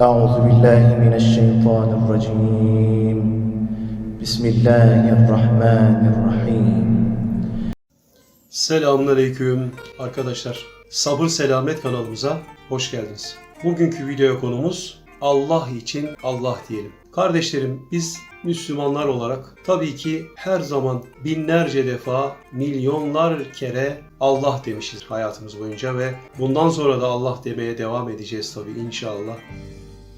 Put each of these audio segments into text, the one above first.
أعوذ بالله من الشيطان الرجيم بسم الله الرحمن الرحيم Selamünaleyküm arkadaşlar. Sabır Selamet kanalımıza hoş geldiniz. Bugünkü video konumuz Allah için Allah diyelim. Kardeşlerim biz Müslümanlar olarak tabii ki her zaman binlerce defa, milyonlar kere Allah demişiz hayatımız boyunca ve bundan sonra da Allah demeye devam edeceğiz tabii inşallah.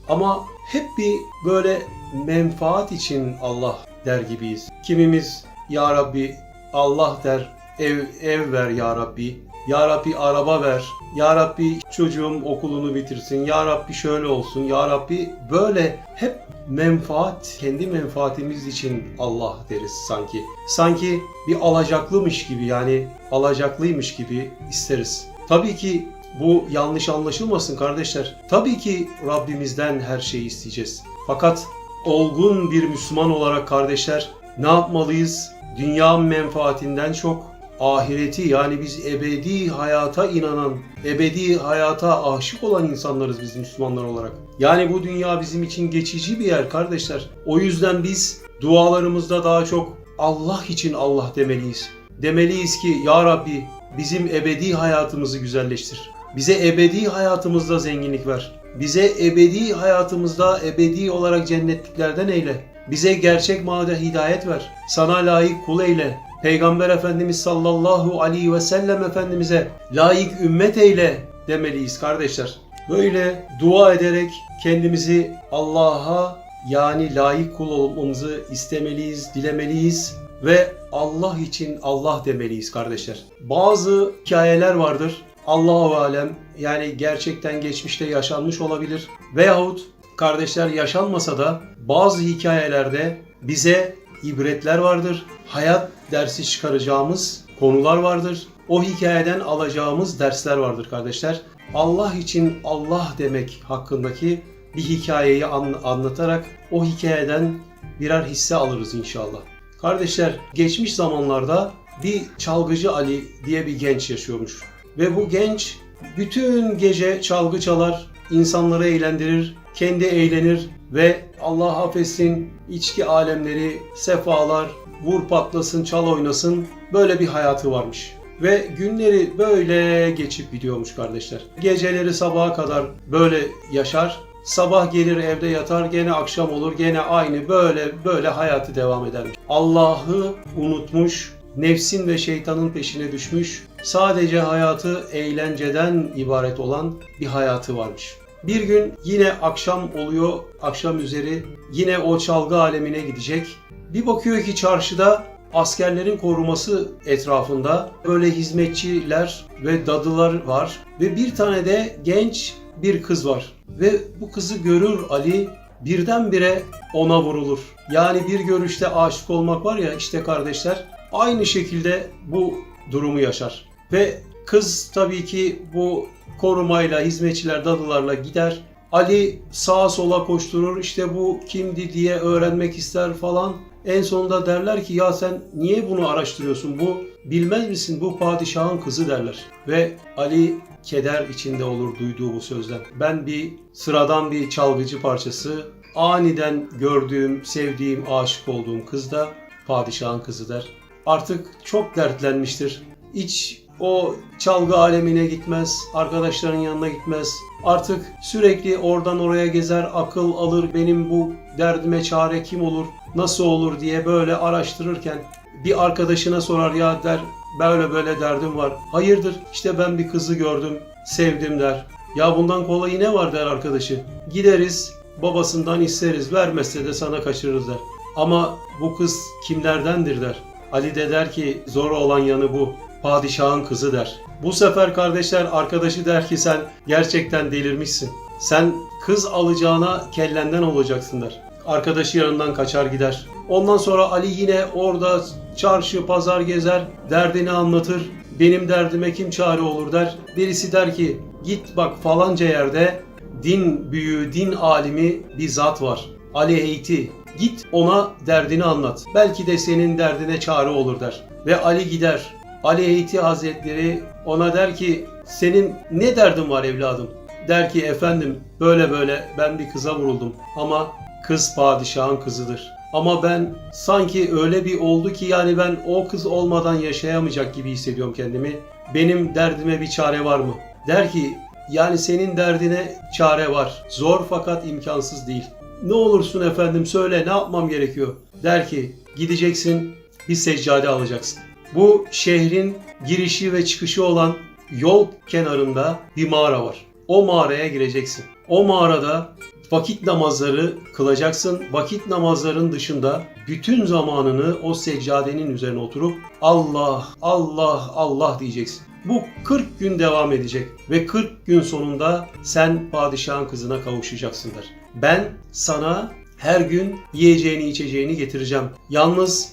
Ama hep bir böyle menfaat için Allah der gibiyiz. Kimimiz Ya Rabbi Allah der, ev, ev ver Ya Rabbi. Ya Rabbi araba ver. Ya Rabbi çocuğum okulunu bitirsin. Ya Rabbi şöyle olsun. Ya Rabbi böyle hep menfaat, kendi menfaatimiz için Allah deriz sanki. Sanki bir alacaklımış gibi yani alacaklıymış gibi isteriz. Tabii ki bu yanlış anlaşılmasın kardeşler. Tabii ki Rabbimizden her şeyi isteyeceğiz. Fakat olgun bir Müslüman olarak kardeşler ne yapmalıyız? Dünya menfaatinden çok ahireti yani biz ebedi hayata inanan, ebedi hayata aşık olan insanlarız biz Müslümanlar olarak. Yani bu dünya bizim için geçici bir yer kardeşler. O yüzden biz dualarımızda daha çok Allah için Allah demeliyiz. Demeliyiz ki Ya Rabbi bizim ebedi hayatımızı güzelleştir. Bize ebedi hayatımızda zenginlik ver. Bize ebedi hayatımızda ebedi olarak cennetliklerden eyle. Bize gerçek manada hidayet ver. Sana layık kul eyle. Peygamber Efendimiz sallallahu aleyhi ve sellem Efendimiz'e layık ümmet eyle demeliyiz kardeşler. Böyle dua ederek kendimizi Allah'a yani layık kul olmamızı istemeliyiz, dilemeliyiz ve Allah için Allah demeliyiz kardeşler. Bazı hikayeler vardır. Allahu alem yani gerçekten geçmişte yaşanmış olabilir veyahut kardeşler yaşanmasa da bazı hikayelerde bize ibretler vardır. Hayat dersi çıkaracağımız konular vardır. O hikayeden alacağımız dersler vardır kardeşler. Allah için Allah demek hakkındaki bir hikayeyi an- anlatarak o hikayeden birer hisse alırız inşallah. Kardeşler geçmiş zamanlarda bir çalgıcı Ali diye bir genç yaşıyormuş. Ve bu genç bütün gece çalgı çalar, insanları eğlendirir, kendi eğlenir ve Allah affetsin içki alemleri, sefalar, vur patlasın, çal oynasın böyle bir hayatı varmış. Ve günleri böyle geçip gidiyormuş kardeşler. Geceleri sabaha kadar böyle yaşar. Sabah gelir evde yatar gene akşam olur gene aynı böyle böyle hayatı devam edermiş. Allah'ı unutmuş, nefsin ve şeytanın peşine düşmüş. Sadece hayatı eğlenceden ibaret olan bir hayatı varmış. Bir gün yine akşam oluyor, akşam üzeri yine o çalgı alemine gidecek. Bir bakıyor ki çarşıda askerlerin koruması etrafında böyle hizmetçiler ve dadılar var ve bir tane de genç bir kız var. Ve bu kızı görür Ali birdenbire ona vurulur. Yani bir görüşte aşık olmak var ya işte kardeşler aynı şekilde bu durumu yaşar. Ve kız tabii ki bu korumayla, hizmetçiler, dadılarla gider. Ali sağa sola koşturur işte bu kimdi diye öğrenmek ister falan. En sonunda derler ki ya sen niye bunu araştırıyorsun bu bilmez misin bu padişahın kızı derler. Ve Ali keder içinde olur duyduğu bu sözden. Ben bir sıradan bir çalgıcı parçası aniden gördüğüm, sevdiğim, aşık olduğum kız da padişahın kızı der. Artık çok dertlenmiştir. Hiç o çalgı alemine gitmez, arkadaşların yanına gitmez. Artık sürekli oradan oraya gezer, akıl alır, benim bu derdime çare kim olur, nasıl olur diye böyle araştırırken bir arkadaşına sorar ya der, böyle böyle derdim var. Hayırdır işte ben bir kızı gördüm, sevdim der. Ya bundan kolayı ne var der arkadaşı. Gideriz, babasından isteriz, vermezse de sana kaçırırız der. Ama bu kız kimlerdendir der. Ali de der ki zor olan yanı bu padişahın kızı der. Bu sefer kardeşler arkadaşı der ki sen gerçekten delirmişsin. Sen kız alacağına kellenden olacaksın der. Arkadaşı yanından kaçar gider. Ondan sonra Ali yine orada çarşı pazar gezer, derdini anlatır. Benim derdime kim çare olur der. Birisi der ki git bak falanca yerde din büyüğü, din alimi bir zat var. Ali Heyti. Git ona derdini anlat. Belki de senin derdine çare olur der. Ve Ali gider. Ali Heyti Hazretleri ona der ki senin ne derdin var evladım? der ki efendim böyle böyle ben bir kıza vuruldum ama kız padişahın kızıdır. Ama ben sanki öyle bir oldu ki yani ben o kız olmadan yaşayamayacak gibi hissediyorum kendimi. Benim derdime bir çare var mı? Der ki yani senin derdine çare var. Zor fakat imkansız değil. Ne olursun efendim söyle ne yapmam gerekiyor? Der ki gideceksin bir seccade alacaksın. Bu şehrin girişi ve çıkışı olan yol kenarında bir mağara var. O mağaraya gireceksin. O mağarada vakit namazları kılacaksın. Vakit namazların dışında bütün zamanını o seccadenin üzerine oturup Allah, Allah, Allah diyeceksin. Bu 40 gün devam edecek ve 40 gün sonunda sen padişahın kızına kavuşacaksındır. Ben sana her gün yiyeceğini içeceğini getireceğim. Yalnız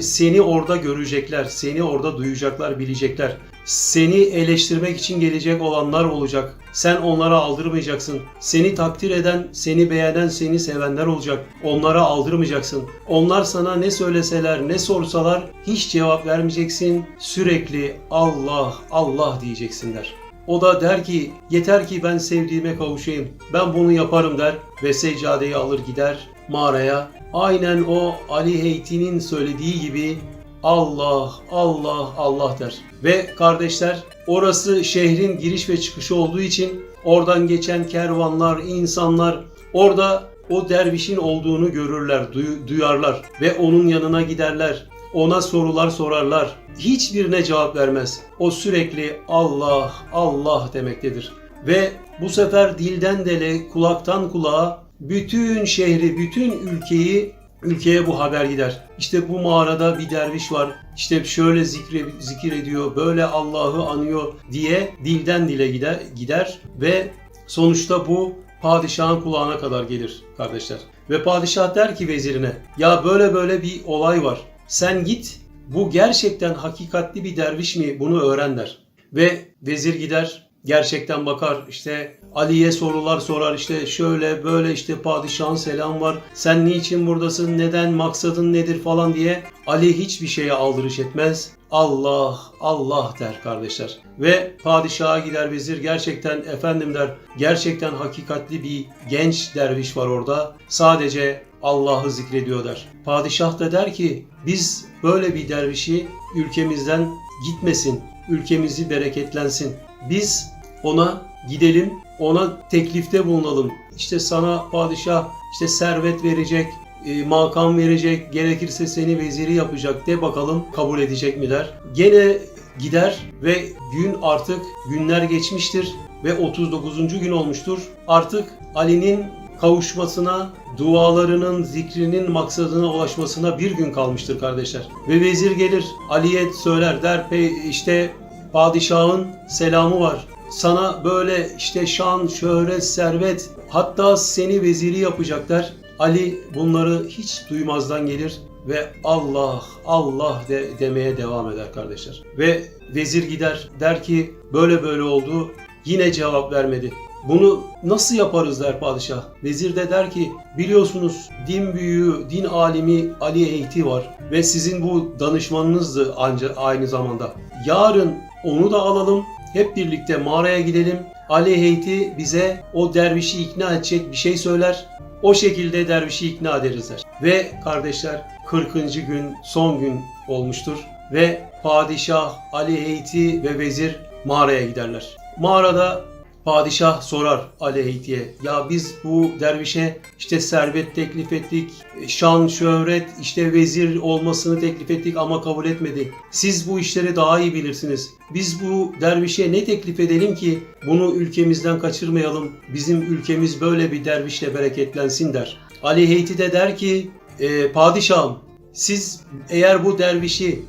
seni orada görecekler, seni orada duyacaklar, bilecekler. Seni eleştirmek için gelecek olanlar olacak. Sen onlara aldırmayacaksın. Seni takdir eden, seni beğenen, seni sevenler olacak. Onlara aldırmayacaksın. Onlar sana ne söyleseler, ne sorsalar hiç cevap vermeyeceksin. Sürekli Allah, Allah diyeceksinler. O da der ki yeter ki ben sevdiğime kavuşayım. Ben bunu yaparım der ve seccadeyi alır gider mağaraya. Aynen o Ali Heyti'nin söylediği gibi Allah, Allah, Allah der. Ve kardeşler orası şehrin giriş ve çıkışı olduğu için oradan geçen kervanlar, insanlar orada o dervişin olduğunu görürler, duy- duyarlar ve onun yanına giderler. Ona sorular sorarlar. Hiçbirine cevap vermez. O sürekli Allah, Allah demektedir. Ve bu sefer dilden dile, kulaktan kulağa bütün şehri, bütün ülkeyi ülkeye bu haber gider. İşte bu mağarada bir derviş var. İşte şöyle zikre, zikir ediyor, böyle Allah'ı anıyor diye dilden dile gider, gider ve sonuçta bu padişahın kulağına kadar gelir kardeşler. Ve padişah der ki vezirine ya böyle böyle bir olay var. Sen git bu gerçekten hakikatli bir derviş mi bunu öğren der. Ve vezir gider gerçekten bakar işte Ali'ye sorular sorar işte şöyle böyle işte padişahın selam var sen niçin buradasın neden maksadın nedir falan diye Ali hiçbir şeye aldırış etmez Allah Allah der kardeşler ve padişaha gider vezir gerçekten efendim der gerçekten hakikatli bir genç derviş var orada sadece Allah'ı zikrediyor der. Padişah da der ki biz böyle bir dervişi ülkemizden gitmesin, ülkemizi bereketlensin. Biz ona gidelim, ona teklifte bulunalım. İşte sana padişah işte servet verecek, e, makam verecek, gerekirse seni veziri yapacak de bakalım kabul edecek mi der. Gene gider ve gün artık günler geçmiştir ve 39. gün olmuştur. Artık Ali'nin kavuşmasına, dualarının, zikrinin maksadına ulaşmasına bir gün kalmıştır kardeşler. Ve vezir gelir, Ali'ye söyler, der "Pe- işte padişahın selamı var. Sana böyle işte şan, şöhret, servet, hatta seni veziri yapacaklar. Ali bunları hiç duymazdan gelir ve Allah, Allah de, demeye devam eder kardeşler. Ve vezir gider, der ki böyle böyle oldu, yine cevap vermedi. Bunu nasıl yaparız der padişah. Vezir de der ki biliyorsunuz din büyüğü, din alimi Ali Eyti var ve sizin bu danışmanınızdı ancak aynı zamanda. Yarın onu da alalım, hep birlikte mağaraya gidelim. Ali Heyti bize o dervişi ikna edecek bir şey söyler. O şekilde dervişi ikna ederiz der. Ve kardeşler 40. gün son gün olmuştur ve padişah Ali Heyti ve vezir mağaraya giderler. Mağarada Padişah sorar Ali Heyti'ye. Ya biz bu dervişe işte servet teklif ettik, şan, şöhret, işte vezir olmasını teklif ettik ama kabul etmedi. Siz bu işleri daha iyi bilirsiniz. Biz bu dervişe ne teklif edelim ki bunu ülkemizden kaçırmayalım. Bizim ülkemiz böyle bir dervişle bereketlensin der. Ali Heyti de der ki e, padişahım siz eğer bu dervişi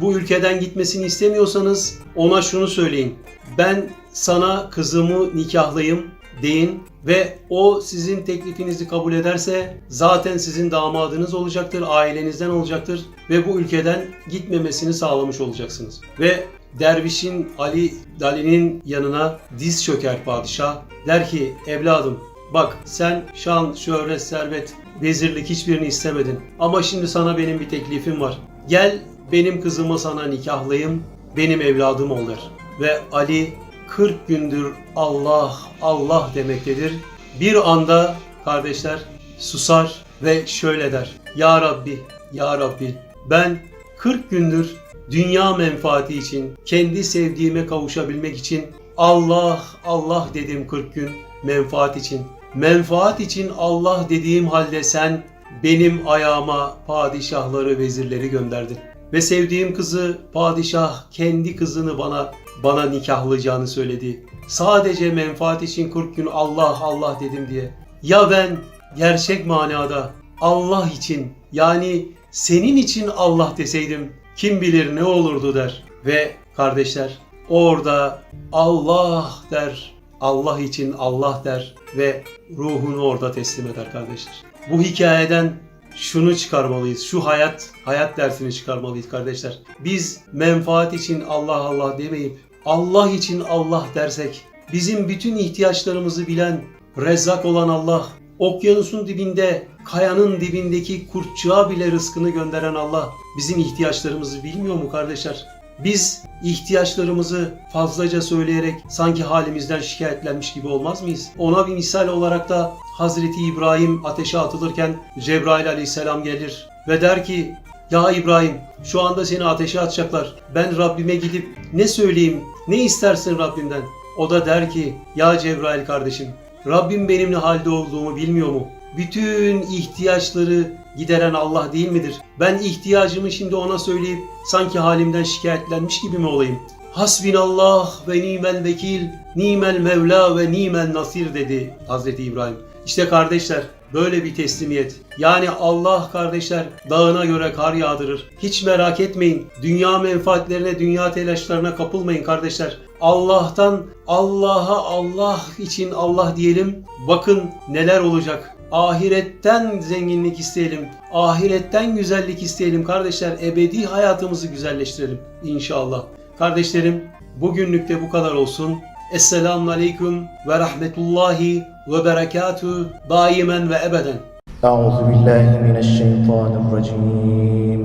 bu ülkeden gitmesini istemiyorsanız ona şunu söyleyin. Ben sana kızımı nikahlayayım deyin ve o sizin teklifinizi kabul ederse zaten sizin damadınız olacaktır, ailenizden olacaktır ve bu ülkeden gitmemesini sağlamış olacaksınız. Ve dervişin Ali Ali'nin yanına diz çöker padişah. Der ki evladım bak sen şan, şöhret, servet, vezirlik hiçbirini istemedin. Ama şimdi sana benim bir teklifim var. Gel benim kızımı sana nikahlayayım, benim evladım ol der. Ve Ali 40 gündür Allah Allah demektedir. Bir anda kardeşler susar ve şöyle der. Ya Rabbi, Ya Rabbi ben 40 gündür dünya menfaati için, kendi sevdiğime kavuşabilmek için Allah Allah dedim 40 gün menfaat için. Menfaat için Allah dediğim halde sen benim ayağıma padişahları, vezirleri gönderdin. Ve sevdiğim kızı padişah kendi kızını bana bana nikahlayacağını söyledi. Sadece menfaat için 40 gün Allah Allah dedim diye. Ya ben gerçek manada Allah için yani senin için Allah deseydim kim bilir ne olurdu der. Ve kardeşler orada Allah der. Allah için Allah der ve ruhunu orada teslim eder kardeşler. Bu hikayeden şunu çıkarmalıyız. Şu hayat, hayat dersini çıkarmalıyız kardeşler. Biz menfaat için Allah Allah demeyip Allah için Allah dersek bizim bütün ihtiyaçlarımızı bilen, rezzak olan Allah, okyanusun dibinde, kayanın dibindeki kurtçuğa bile rızkını gönderen Allah bizim ihtiyaçlarımızı bilmiyor mu kardeşler? Biz ihtiyaçlarımızı fazlaca söyleyerek sanki halimizden şikayetlenmiş gibi olmaz mıyız? Ona bir misal olarak da Hazreti İbrahim ateşe atılırken Cebrail aleyhisselam gelir ve der ki ya İbrahim şu anda seni ateşe atacaklar. Ben Rabbime gidip ne söyleyeyim, ne istersin Rabbimden? O da der ki ya Cebrail kardeşim Rabbim benim ne halde olduğumu bilmiyor mu? Bütün ihtiyaçları gideren Allah değil midir? Ben ihtiyacımı şimdi ona söyleyip sanki halimden şikayetlenmiş gibi mi olayım? Hasbinallah ve nimel vekil, nimel mevla ve nimel nasir dedi Hazreti İbrahim. İşte kardeşler böyle bir teslimiyet. Yani Allah kardeşler dağına göre kar yağdırır. Hiç merak etmeyin. Dünya menfaatlerine, dünya telaşlarına kapılmayın kardeşler. Allah'tan Allah'a Allah için Allah diyelim. Bakın neler olacak. Ahiretten zenginlik isteyelim. Ahiretten güzellik isteyelim kardeşler. Ebedi hayatımızı güzelleştirelim inşallah. Kardeşlerim bugünlük de bu kadar olsun. Esselamu Aleyküm ve Rahmetullahi ve Berekatü daimen ve ebeden. Euzu billahi mineşşeytanirracim.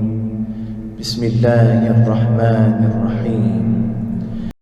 Bismillahirrahmanirrahim.